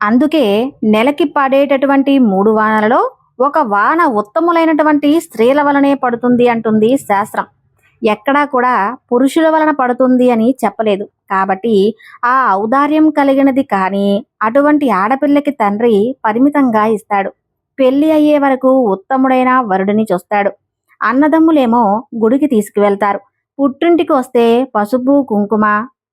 అందుకే నెలకి పడేటటువంటి మూడు వానలలో ఒక వాన ఉత్తములైనటువంటి స్త్రీల వలనే పడుతుంది అంటుంది శాస్త్రం. ఎక్కడా కూడా పురుషుల వలన పడుతుంది అని చెప్పలేదు. కాబట్టి ఆ ఔదార్యం కలిగినది కానీ అటువంటి ఆడపిల్లకి తండ్రి పరిమితంగా ఇస్తాడు. పెళ్ళి అయ్యే వరకు ఉత్తముడైన వరుడిని చూస్తాడు. అన్నదమ్ములేమో గుడికి తీసుకువెళ్తారు. పుట్టింటికి వస్తే పసుపు కుంకుమ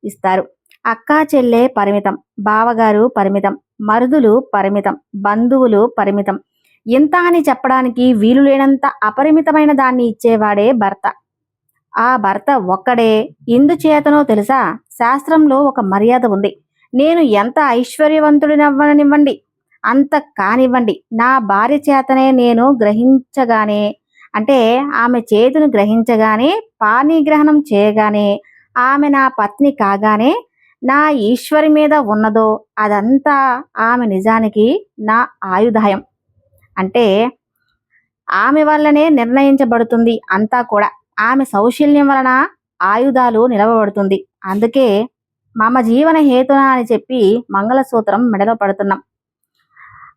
ఇస్తారు. అక్కా చెల్లె పరిమితం బావగారు పరిమితం మరుదులు పరిమితం బంధువులు పరిమితం. ఇంత అని చెప్పడానికి వీలు లేనంత అపరిమితమైన దాన్ని ఇచ్చేవాడే భర్త. ఆ భర్త ఒక్కడే. ఇందుచేతనో తెలుసా? శాస్త్రంలో ఒక మర్యాద ఉంది. నేను ఎంత ఐశ్వర్యవంతుడినవ్వనివ్వండి అంత కానివ్వండి. నా భార్య చేతనే నేను గ్రహించగానే అంటే ఆమె చేతును గ్రహించగానే పాణిగ్రహణం చేయగానే ఆమె నా పత్ని కాగానే నా ఈశ్వరి మీద ఉన్నదో అదంతా ఆమె నిజానికి నా ఆయుధాయం. అంటే ఆమె వల్లనే నిర్ణయించబడుతుంది అంతా కూడా. ఆమె సౌశల్యం వలన ఆయుధాలు నిలవబడుతుంది. అందుకే మమ జీవన హేతున అని చెప్పి మంగళసూత్రం మెడలో పడుతున్నాం.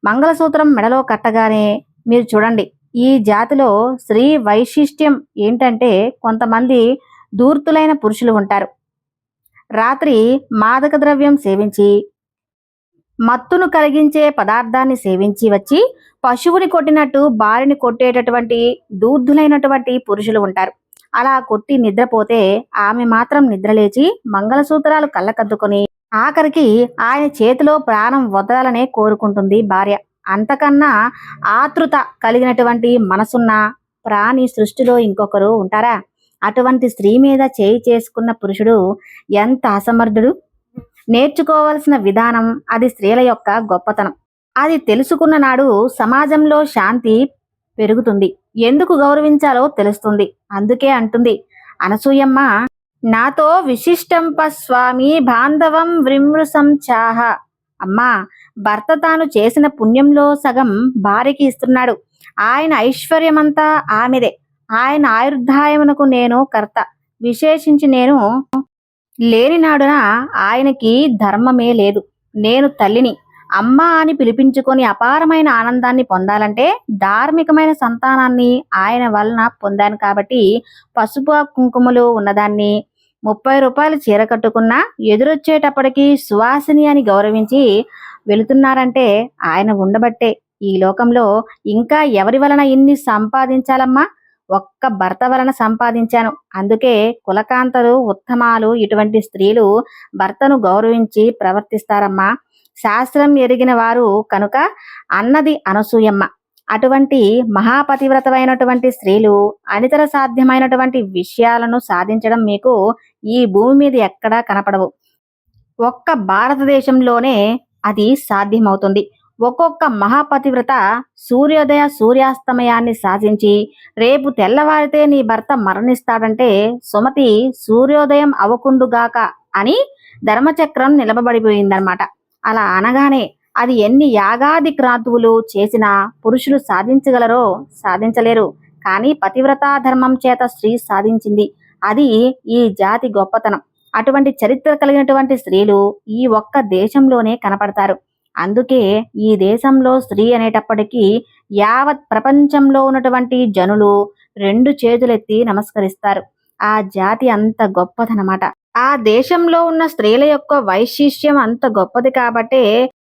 మంగళసూత్రం మెడలో కట్టగానే మీరు చూడండి ఈ జాతిలో స్త్రీ వైశిష్ట్యం ఏంటంటే కొంతమంది దూర్తులైన పురుషులు ఉంటారు. రాత్రి మాదక ద్రవ్యం సేవించి మత్తును కలిగించే పదార్థాన్ని సేవించి వచ్చి పశువుని కొట్టినట్టు భార్యని కొట్టేటటువంటి దూర్ధులైనటువంటి పురుషులు ఉంటారు. అలా కొట్టి నిద్రపోతే ఆమె మాత్రం నిద్రలేచి మంగళసూత్రాలు కళ్ళకద్దుకొని ఆఖరికి ఆయన చేతిలో ప్రాణం వదలాలనే కోరుకుంటుంది భార్య. అంతకన్నా ఆతృత కలిగినటువంటి మనసున్న ప్రాణి సృష్టిలో ఇంకొకరు ఉంటారా? అటువంటి స్త్రీ మీద చేయి చేసుకున్న పురుషుడు ఎంత అసమర్థుడు? నేర్చుకోవలసిన విధానం అది స్త్రీల యొక్క గొప్పతనం. అది తెలుసుకున్న నాడు సమాజంలో శాంతి పెరుగుతుంది. ఎందుకు గౌరవించాలో తెలుస్తుంది. అందుకే అంటుంది అనసూయమ్మ నాతో విశిష్టంప స్వామి బాంధవం విమృసం చాహ. అమ్మా భర్త తాను చేసిన పుణ్యంలో సగం భార్యకి ఇస్తున్నాడు. ఆయన ఐశ్వర్యమంతా ఆమెదే. ఆయన ఆయుర్ధాయమునకు నేను కర్త. విశేషించి నేను లేని నాడున ఆయనకి ధర్మమే లేదు. నేను తల్లిని. అమ్మ అని పిలిపించుకొని అపారమైన ఆనందాన్ని పొందాలంటే ధార్మికమైన సంతానాన్ని ఆయన వలన పొందాను కాబట్టి పసుపు కుంకుమలు ఉన్నదాన్ని ముప్పై రూపాయలు చీర కట్టుకున్నా ఎదురొచ్చేటప్పటికి సువాసిని అని గౌరవించి వెళుతున్నారంటే ఆయన ఉండబట్టే. ఈ లోకంలో ఇంకా ఎవరి వలన ఇన్ని సంపాదించాలమ్మా? ఒక్క భర్త వలన సంపాదించాను. అందుకే కులకాంతలు ఉత్తమాలు ఇటువంటి స్త్రీలు భర్తను గౌరవించి ప్రవర్తిస్తారమ్మా. శాస్త్రం ఎరిగిన వారు కనుక అన్నది అనసూయమ్మ. అటువంటి మహాపతివ్రతమైనటువంటి స్త్రీలు అనితర సాధ్యమైనటువంటి విషయాలను సాధించడం మీకు ఈ భూమి మీద ఎక్కడా కనపడవు. ఒక్క భారతదేశంలోనే అది సాధ్యమవుతుంది. ఒక్కొక్క మహాపతివ్రత సూర్యోదయ సూర్యాస్తమయాన్ని సాధించి రేపు తెల్లవారితే నీ భర్త మరణిస్తాడంటే సుమతి సూర్యోదయం అవకుండుగాక అని ధర్మచక్రం నిలబడిపోయిందనమాట అలా అనగానే అది ఎన్ని యాగాది క్రాంతువులు చేసినా పురుషులు సాధించగలరో సాధించలేరు. కానీ పతివ్రతా ధర్మం చేత స్త్రీ సాధించింది. అది ఈ జాతి గొప్పతనం. అటువంటి చరిత్ర కలిగినటువంటి స్త్రీలు ఈ ఒక్క దేశంలోనే కనపడతారు. అందుకే ఈ దేశంలో స్త్రీ అనేటప్పటికీ యావత్ ప్రపంచంలో ఉన్నటువంటి జనులు రెండు చేతులెత్తి నమస్కరిస్తారు. ఆ జాతి అంత గొప్పదనమాట. ఆ దేశంలో ఉన్న స్త్రీల యొక్క వైశిష్ట్యం అంత గొప్పది కాబట్టే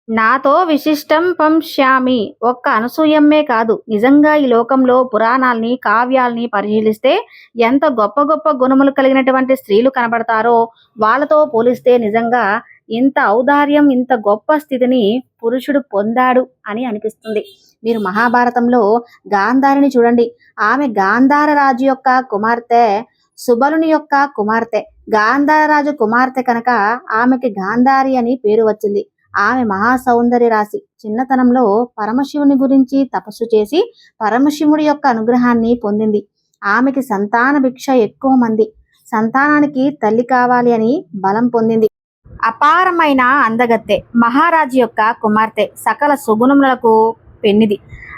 నాతో విశిష్టం పంశ్యామి. ఒక్క అనసూయమ్మే కాదు. నిజంగా ఈ లోకంలో పురాణాల్ని కావ్యాల్ని పరిశీలిస్తే ఎంత గొప్ప గొప్ప గుణములు కలిగినటువంటి స్త్రీలు కనబడతారో వాళ్ళతో పోలిస్తే నిజంగా ఇంత ఔదార్యం ఇంత గొప్ప స్థితిని పురుషుడు పొందాడు అని అనిపిస్తుంది. మీరు మహాభారతంలో గాంధారిని చూడండి. ఆమె గాంధార రాజు యొక్క కుమార్తె సుబలుని యొక్క కుమార్తె. గాంధారరాజు కుమార్తె కనుక ఆమెకి గాంధారి అని పేరు వచ్చింది. ఆమె మహాసౌందర్య రాశి. చిన్నతనంలో పరమశివుని గురించి తపస్సు చేసి పరమశివుడి యొక్క అనుగ్రహాన్ని పొందింది. ఆమెకి సంతాన భిక్ష ఎక్కువ మంది. సంతానానికి తల్లి కావాలి అని బలం పొందింది. అపారమైన అందగత్తె మహారాజు యొక్క కుమార్తె సకల సుగుణములకు పెన్నిది.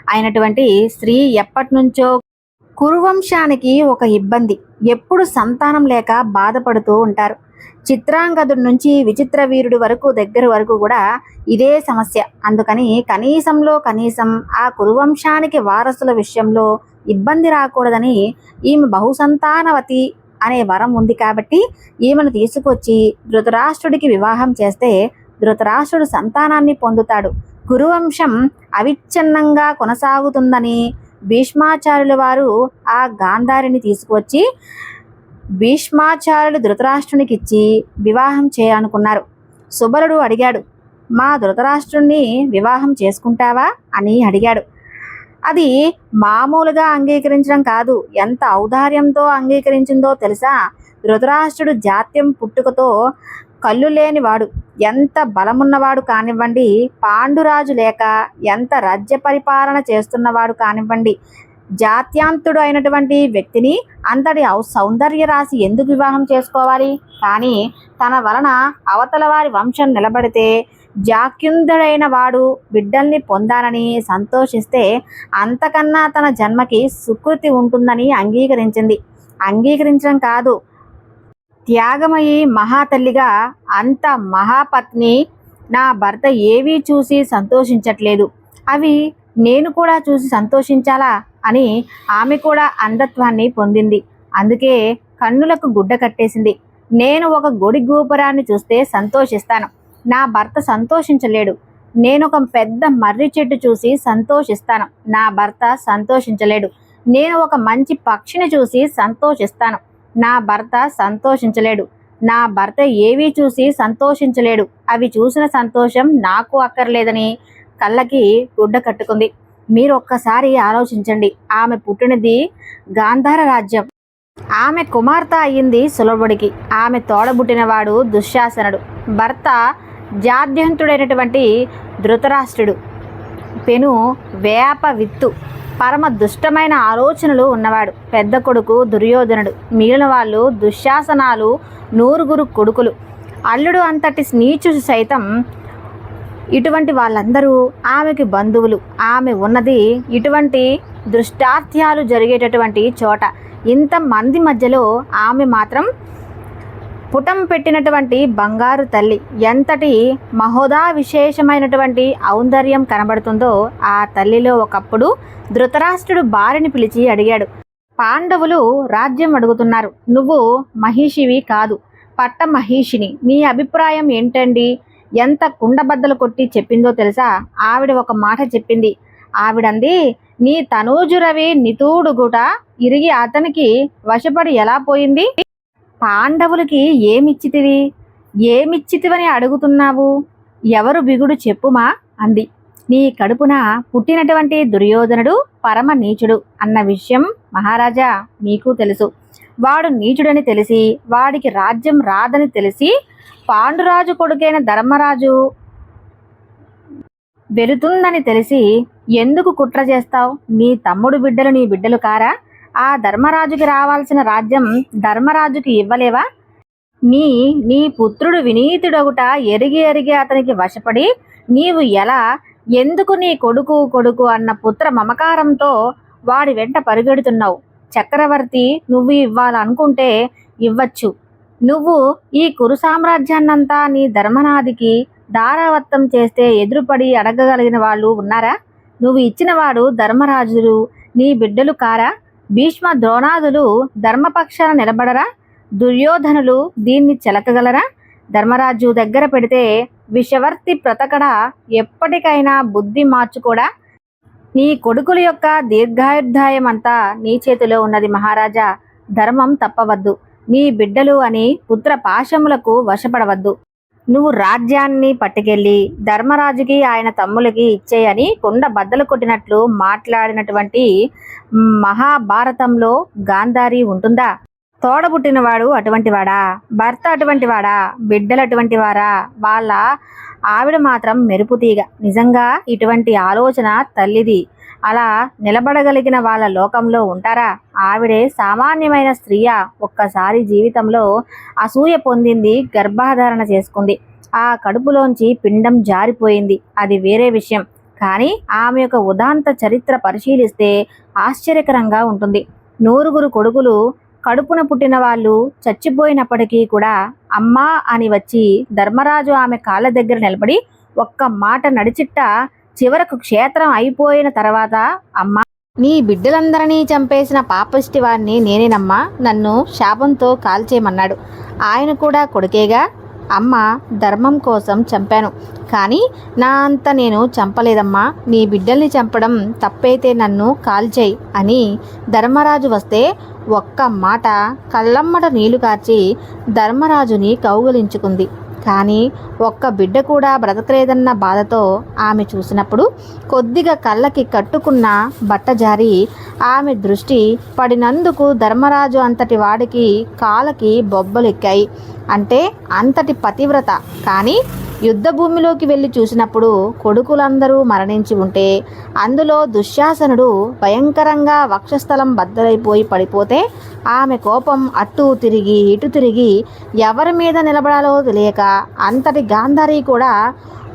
అయినటువంటి స్త్రీ ఎప్పటి నుంచో కురువంశానికి ఒక ఇబ్బంది. ఎప్పుడు సంతానం లేక బాధపడుతూ ఉంటారు. చిత్రాంగదుడి నుంచి విచిత్ర వీరుడి వరకు దగ్గర వరకు కూడా ఇదే సమస్య. అందుకని కనీసంలో కనీసం ఆ కురువంశానికి వారసుల విషయంలో ఇబ్బంది రాకూడదని ఈమె బహుసంతానవతి అనే వరం ఉంది కాబట్టి ఈమెను తీసుకొచ్చి ధృతరాష్ట్రుడికి వివాహం చేస్తే ధృతరాష్ట్రుడు సంతానాన్ని పొందుతాడు. కురువంశం అవిచ్ఛిన్నంగా కొనసాగుతుందని భీష్మాచార్యుల వారు ఆ గాంధారిని తీసుకువచ్చి భీష్మాచార్యులు ధృతరాష్ట్రునికి ఇచ్చి వివాహం చేయాలనుకున్నారు. సుబలుడు అడిగాడు మా ధృతరాష్ట్రుణ్ణి వివాహం చేసుకుంటావా? అని అడిగాడు. అది మామూలుగా అంగీకరించడం కాదు. ఎంత ఔదార్యంతో అంగీకరించిందో తెలుసా? ధృతరాష్ట్రుడు జాత్యం పుట్టుకతో కళ్ళు లేనివాడు. ఎంత బలమున్నవాడు కానివ్వండి పాండురాజు లేక ఎంత రాజ్య పరిపాలన చేస్తున్నవాడు కానివ్వండి జాత్యాంతుడు అయినటువంటి వ్యక్తిని అంతటి సౌందర్య రాశి ఎందుకు వివాహం చేసుకోవాలి? కానీ తన వలన అవతల వారి వంశం నిలబడితే జాక్యుందుడైన వాడు బిడ్డల్ని పొందాలని సంతోషిస్తే అంతకన్నా తన జన్మకి సుకృతి ఉంటుందని అంగీకరించింది. అంగీకరించడం కాదు. త్యాగమయి మహాతల్లిగా అంత మహాపత్ని నా భర్త ఏవీ చూసి సంతోషించట్లేదు. అవి నేను కూడా చూసి సంతోషించాలా అని ఆమె కూడా అంధత్వాన్ని పొందింది. అందుకే కన్నులకు గుడ్డ కట్టేసింది. నేను ఒక గుడి గోపురాన్ని చూస్తే సంతోషిస్తాను. నా భర్త సంతోషించలేడు. నేను ఒక పెద్ద మర్రి చెట్టు చూసి సంతోషిస్తాను. నా భర్త సంతోషించలేడు. నేను ఒక మంచి పక్షిని చూసి సంతోషిస్తాను. నా భర్త సంతోషించలేడు. నా భర్త ఏవీ చూసి సంతోషించలేడు. అవి చూసిన సంతోషం నాకు అక్కర్లేదని కళ్ళకి గుడ్డ కట్టుకుంది. మీరు ఒక్కసారి ఆలోచించండి. ఆమె పుట్టినది గాంధార రాజ్యం. ఆమె కుమార్తె అయ్యింది సులభుడికి. ఆమె తోడబుట్టినవాడు దుశ్శాసనుడు. భర్త జాద్యంతుడైనటువంటి ధృతరాష్ట్రుడు. పెను వేప విత్తు. పరమ దుష్టమైన ఆలోచనలు ఉన్నవాడు. పెద్ద కొడుకు దుర్యోధనుడు. మిగిలిన వాళ్ళు దుశ్శాసనాలు నూరుగురు కొడుకులు. అల్లుడు అంతటి నీచుడు సైతం ఇటువంటి వాళ్ళందరూ ఆమెకి బంధువులు. ఆమె ఉన్నది ఇటువంటి దృష్టార్థ్యాలు జరిగేటటువంటి చోట. ఇంతమంది మధ్యలో ఆమె మాత్రం పుటం పెట్టినటువంటి బంగారు తల్లి ఎంతటి మహోదా విశేషమైనటువంటి ఔందర్యం కనబడుతుందో ఆ తల్లిలో ఒకప్పుడు ధృతరాష్ట్రుడు భార్యని పిలిచి అడిగాడు. పాండవులు రాజ్యం అడుగుతున్నారు. నువ్వు మహిషివి కాదు పట్ట మహిషిని. నీ అభిప్రాయం ఏంటండి? ఎంత కుండబద్దలు కొట్టి చెప్పిందో తెలుసా? ఆవిడ ఒక మాట చెప్పింది. ఆవిడంది నీ తనూజురవి నితూడుగుట ఇరిగి అతనికి వశపడి ఎలా పోయింది? పాండవులకి ఏమిచ్చితివి? ఏమిచ్చితివని అడుగుతున్నావు? ఎవరు బిగుడు చెప్పుమా? అంది. నీ కడుపున పుట్టినటువంటి దుర్యోధనుడు పరమ నీచుడు అన్న విషయం మహారాజా మీకు తెలుసు. వాడు నీచుడని తెలిసి వాడికి రాజ్యం రాదని తెలిసి పాండురాజు కొడుకైన ధర్మరాజు వెళుతుందని తెలిసి ఎందుకు కుట్ర చేస్తావు? నీ తమ్ముడు బిడ్డలు నీ బిడ్డలు కారా? ఆ ధర్మరాజుకి రావాల్సిన రాజ్యం ధర్మరాజుకి ఇవ్వలేవా? నీ నీ పుత్రుడు వినీతుడొగుట ఎరిగి ఎరిగి అతనికి వశపడి నీవు ఎలా ఎందుకు నీ కొడుకు కొడుకు అన్న పుత్ర మమకారంతో వాడి వెంట పరుగెడుతున్నావు? చక్రవర్తి నువ్వు ఇవ్వాలనుకుంటే ఇవ్వచ్చు. నువ్వు ఈ కురు సామ్రాజ్యాన్నంతా నీ ధర్మనాథికి దారావత్తం చేస్తే ఎదురుపడి అడగగలిగిన వాళ్ళు ఉన్నారా? నువ్వు ఇచ్చినవాడు ధర్మరాజులు నీ బిడ్డలు కారా? భీష్మ ద్రోణాదులు ధర్మపక్షాన నిలబడరా? దుర్యోధనులు దీన్ని చెలకగలరా? ధర్మరాజు దగ్గర పెడితే విషవర్తి ప్రతకడ ఎప్పటికైనా బుద్ధి మార్చుకోడా? నీ కొడుకుల యొక్క దీర్ఘాయుర్ధాయం అంతా నీ చేతిలో ఉన్నది మహారాజా. ధర్మం తప్పవద్దు. నీ బిడ్డలు అని పుత్ర పాశములకు వశపడవద్దు. నువ్వు రాజ్యాన్ని పట్టుకెళ్ళి ధర్మరాజుకి ఆయన తమ్ములకి ఇచ్చేయని కుండ బద్దలు కొట్టినట్లు మాట్లాడినటువంటి మహాభారతంలో గాంధారి ఉంటుందా? తోడబుట్టినవాడు అటువంటి వాడా భర్త అటువంటి వాడా బిడ్డలు అటువంటి వారా వాళ్ళ ఆవిడ మాత్రం మెరుపు తీగ. నిజంగా ఇటువంటి ఆలోచన తల్లిది. అలా నిలబడగలిగిన వాళ్ళ లోకంలో ఉంటారా? ఆవిడే సామాన్యమైన స్త్రీయా? ఒక్కసారి జీవితంలో అసూయ పొందింది గర్భాధారణ చేసుకుంది. ఆ కడుపులోంచి పిండం జారిపోయింది. అది వేరే విషయం. కానీ ఆమె యొక్క ఉదాంత చరిత్ర పరిశీలిస్తే ఆశ్చర్యకరంగా ఉంటుంది. నూరుగురు కొడుకులు కడుపున పుట్టిన వాళ్ళు చచ్చిపోయినప్పటికీ కూడా అమ్మా అని వచ్చి ధర్మరాజు ఆమె కాళ్ళ దగ్గర నిలబడి ఒక్క మాట నడిచిట్ట చివరకు క్షేత్రం అయిపోయిన తర్వాత అమ్మా నీ బిడ్డలందరినీ చంపేసిన పాపిష్టి వాడిని నేనేనమ్మా నన్ను శాపంతో కాల్చేయమన్నాడు. ఆయన కూడా కొడుకేగా అమ్మ ధర్మం కోసం చంపాను. కానీ నా అంత నేను చంపలేదమ్మా నీ బిడ్డల్ని చంపడం తప్పైతే నన్ను కాల్చేయి అని ధర్మరాజు వస్తే ఒక్క మాట కళ్ళమ్మట నీళ్ళు కార్చి ధర్మరాజుని కౌగులించుకుంది. కానీ ఒక్క బిడ్డ కూడా బ్రతకలేదన్న బాధతో ఆమె చూసినప్పుడు కొద్దిగా కళ్ళకి కట్టుకున్న బట్ట జారి ఆమె దృష్టి పడినందుకు ధర్మరాజు అంతటి వాడికి కాలకి బొబ్బలెక్కాయి. అంటే అంతటి పతివ్రత. కానీ యుద్ధ భూమిలోకి వెళ్ళి చూసినప్పుడు కొడుకులందరూ మరణించి ఉంటే అందులో దుశ్శాసనుడు భయంకరంగా వక్షస్థలం బద్దలైపోయి పడిపోతే ఆమె కోపం అటు తిరిగి ఇటు తిరిగి ఎవరి మీద నిలబడాలో తెలియక అంతటి గాంధారి కూడా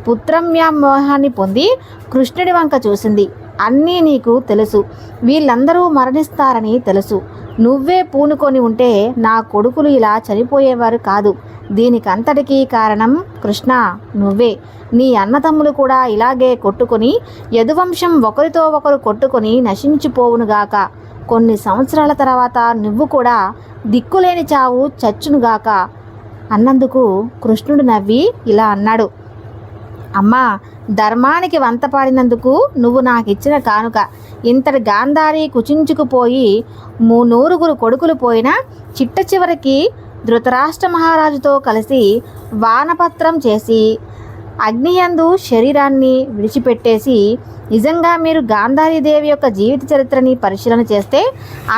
పుత్రమ్యామోహాన్ని పొంది కృష్ణుడి వంక చూసింది. అన్నీ నీకు తెలుసు. వీళ్ళందరూ మరణిస్తారని తెలుసు. నువ్వే పూనుకొని ఉంటే నా కొడుకులు ఇలా చనిపోయేవారు కాదు. దీనికంతటికీ కారణం కృష్ణ. నువ్వే. నీ అన్నతమ్ములు కూడా ఇలాగే కొట్టుకొని యదువంశం ఒకరితో ఒకరు కొట్టుకొని నశించిపోవునుగాక కొన్ని సంవత్సరాల తర్వాత నువ్వు కూడా దిక్కులేని చావు చచ్చునుగాక అన్నందుకు కృష్ణుడు నవ్వి ఇలా అన్నాడు. అమ్మా ధర్మానికి వంతపాడినందుకు నువ్వు నాకు ఇచ్చిన కానుక. ఇంతటి గాంధారి కుచించుకుపోయి మూ నూరుగురు కొడుకులు పోయినా చిట్ట చివరికి ధృతరాష్ట్ర మహారాజుతో కలిసి వానపత్రం చేసి అగ్నియందు శరీరాన్ని విడిచిపెట్టేసి నిజంగా మీరు గాంధారీదేవి యొక్క జీవిత చరిత్రని పరిశీలన చేస్తే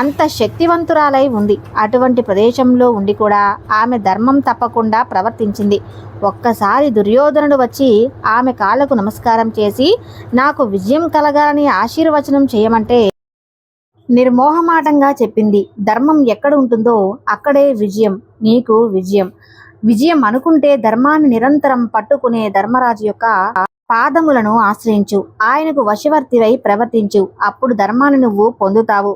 అంత శక్తివంతురాలై ఉంది. అటువంటి ప్రదేశంలో ఉండి కూడా ఆమె ధర్మం తప్పకుండా ప్రవర్తించింది. ఒక్కసారి దుర్యోధనుడు వచ్చి ఆమె కాళ్ళకు నమస్కారం చేసి నాకు విజయం కలగాలని ఆశీర్వచనం చేయమంటే నిర్మోహమాటంగా చెప్పింది. ధర్మం ఎక్కడ ఉంటుందో అక్కడే విజయం నీకు విజయం. విజయం అనుకుంటే ధర్మాన్ని నిరంతరం పట్టుకునే ధర్మరాజు యొక్క పాదములను ఆశ్రయించు. ఆయనకు వశవర్తివై ప్రవర్తించు. అప్పుడు ధర్మాన్ని నువ్వు పొందుతావు.